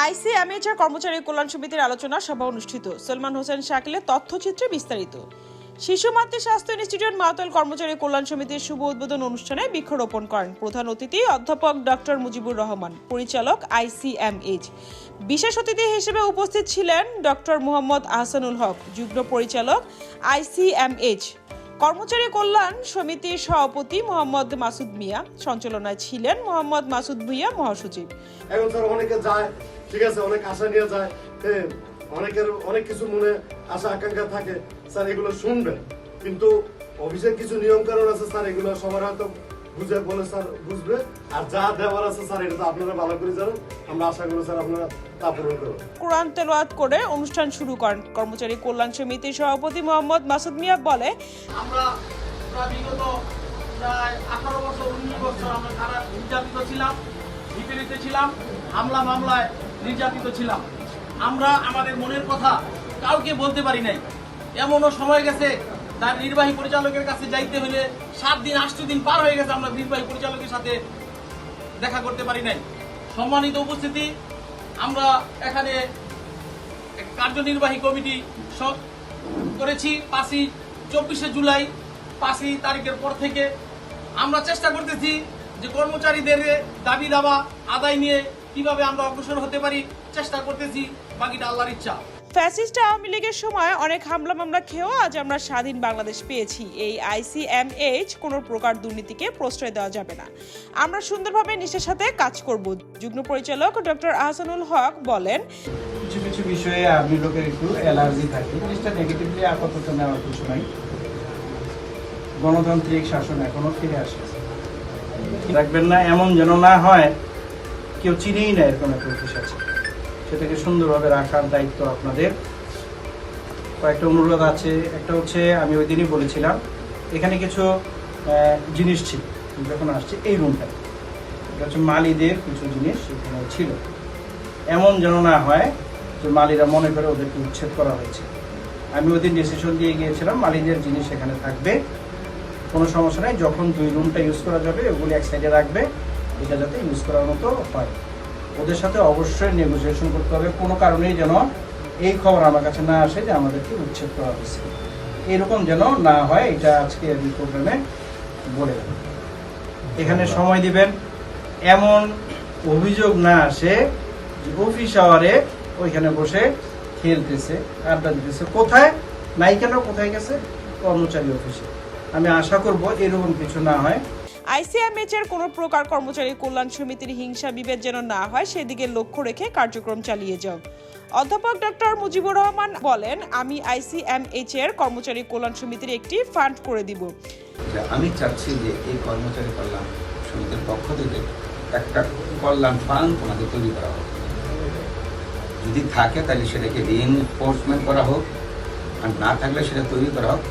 আইসিএমএইচআর কর্মচারী কল্যাণ সমিতির আলোচনা সভা অনুষ্ঠিত। সলমান হোসেন শাকিলের তথ্যচিত্রে বিস্তারিত। শিশু স্বাস্থ্য ইনস্টিটিউট মাতাল কর্মচারী কল্যাণ সমিতির শুভ উদ্বোধন অনুষ্ঠানে বৃক্ষরোপণ করেন প্রধান অতিথি অধ্যাপক ডক্টর মুজিবুর রহমান, পরিচালক আইসিএমএইচ। বিশেষ অতিথি হিসেবে উপস্থিত ছিলেন ডক্টর মোহাম্মদ আহসানুল হক, যুগ্ম পরিচালক আইসিএমএইচ। কর্মচারী কল্যাণ সমিতির সভাপতি মোহাম্মদ মাসুদ মিয়া। সঞ্চালনায় ছিলেন মোহাম্মদ মাসুদ মিয়া, মহাসচিব। এখন স্যার অনেকে যায়, ঠিক আছে, অনেক আশা নিয়ে যায় অনেকের অনেক কিছু মনে আশা, আকাঙ্ক্ষা থাকে। স্যার, এগুলো শুনবেন। কিন্তু অফিসের কিছু নিয়ম কারণ আছে, স্যার, এগুলো সবার হয়তো বুঝে বলে স্যার বুঝবে? আর যা দেওয়ার আছে স্যার এটা তো আপনারা ভালো করে জানেন। আমরা আশা করি স্যার আপনারা তা পূরণ করবেন। কোরআন তেলাওয়াত করে অনুষ্ঠান শুরু করেন কর্মচারী কল্যাণ সমিতির সভাপতি মোহাম্মদ মাসুদ মিয়া বলে আমরা প্রায় বিগত প্রায় আঠারো বছর উনিশ বছর আমরা তারা নির্যাতিত ছিলাম নিপীড়িত ছিলাম হামলা মামলায় নির্যাতিত ছিলাম। আমরা আমাদের মনের কথা কাউকে বলতে পারি নাই। এমনও সময় গেছে তার নির্বাহী পরিচালকের কাছে যাইতে হলে সাত দিন, আষ্ট দিন পার হয়ে গেছে, আমরা নির্বাহী পরিচালকের সাথে দেখা করতে পারি নাই। সম্মানিত উপস্থিতি, আমরা এখানে কার্যনির্বাহী কমিটি সব করেছি পাঁচই চব্বিশে জুলাই, পাঁচই তারিখের পর থেকে। আমরা চেষ্টা করতেছি যে কর্মচারীদের দাবি দাবা আদায় নিয়ে কীভাবে আমরা অগ্রসর হতে পারি, চেষ্টা করতেছি, বাকিটা আল্লাহর ইচ্ছা। ফ্যাসিস্ট আওয়ামী লীগের সময় অনেক হামলা মামলা খেয়েও আজ আমরা স্বাধীন বাংলাদেশ পেয়েছি। এই আইসিএমএইচ কোনো প্রকার দুর্নীতিকে প্রশ্রয় দেওয়া যাবে না। আমরা সুন্দরভাবে নিষ্ঠার সাথে কাজ করব, যুগ্ম পরিচালক ডক্টর আহসানুল হক বলেন, কিছু কিছু বিষয়ে আর্মি লোকের একটু অ্যালার্জি থাকে। জিনিসটা নেগেটিভলি আপাতত নেওয়ার কিছু নাই। গণতান্ত্রিক শাসন এখনও ফিরে আসে রাখবেন না, এমন যেন না হয়, কেউ চিনেই না এরকম একটা অফিস আছে সেটাকে সুন্দরভাবে রাখার দায়িত্ব আপনাদের। কয়েকটা অনুরোধ আছে, একটা হচ্ছে আমি ওই দিনই বলেছিলাম, এখানে কিছু জিনিস ছিল যখন আসছে, এই রুমটায় এটা হচ্ছে মালিদের কিছু জিনিস এখানে ছিল। এমন যেন না হয় যে মালিরা মনে করে ওদেরকে উচ্ছেদ করা হয়েছে। আমি ওদিন ডিসিশন দিয়ে গিয়েছিলাম, মালিদের জিনিস এখানে থাকবে। কোনো সমস্যা নেই, যখন দুই রুমটা ইউজ করা যাবে, ওগুলি এক সাইডে রাখবে, এটা যাতে ইউজ করার মতো হয়। ওদের সাথে অবশ্যই নেগোসিয়েশন করতে হবে। কোনো কারণেই যেন এই খবর আমার কাছে না আসে যে আমাদেরকে উচ্ছেদ করা হয়েছে। এরকম যেন না হয় এটা আজকে আমি প্রোগ্রামে বলে দেবো। এখানে সময় দিবেন। এমন অভিযোগ না আসে যে অফিস আওয়ারে ওইখানে বসে খেলতেছে আড্ডা দিতেছে। কোথায়? নাই কেন কোথায় গেছে? কর্মচারী অফিসে আমি আশা করব এরকম কিছু না হয়। আইসিএমএইচ এর কোনো প্রকার কর্মচারী কল্যাণ সমিতির হিংসা বিভেদ যেন না হয়, সেদিকে লক্ষ্য রেখে কার্যক্রম চালিয়ে যাও। অধ্যাপক ডক্টর মুজিবুর রহমান বলেন, আমি আইসিএমএইচ এর কর্মচারী কল্যাণ সমিতির একটি ফান্ড করে দিব। আমি চাচ্ছি যে এই কর্মচারী কল্যাণ সমিতির পক্ষ থেকে একটা কল্যাণ ফান্ড তোমাদের তৈরি করা হোক। যদি থাকে তাহলে সেটাকে রিএনফোর্সমেন্ট করা হোক, আর না থাকলে সেটা তৈরি করা হোক।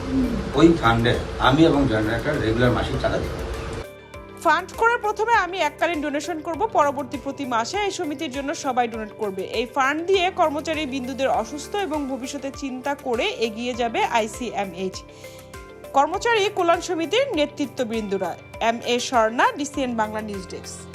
ওই ফান্ডে আমি এবং জেনারেটর রেগুলার মাসিক চাঁদা দেবো ফান্ড করার প্রথমে আমি এককালীন ডোনেশন করব, পরবর্তী প্রতি মাসে এই সমিতির জন্য সবাই ডোনেট করবে। এই ফান্ড দিয়ে কর্মচারী বিন্দুদের অসুস্থ এবং ভবিষ্যতে চিন্তা করে এগিয়ে যাবে আইসিএমএইচ কর্মচারী কল্যাণ সমিতির নেতৃত্ববৃন্দরা, M A Swarna DCN Bangla news desk.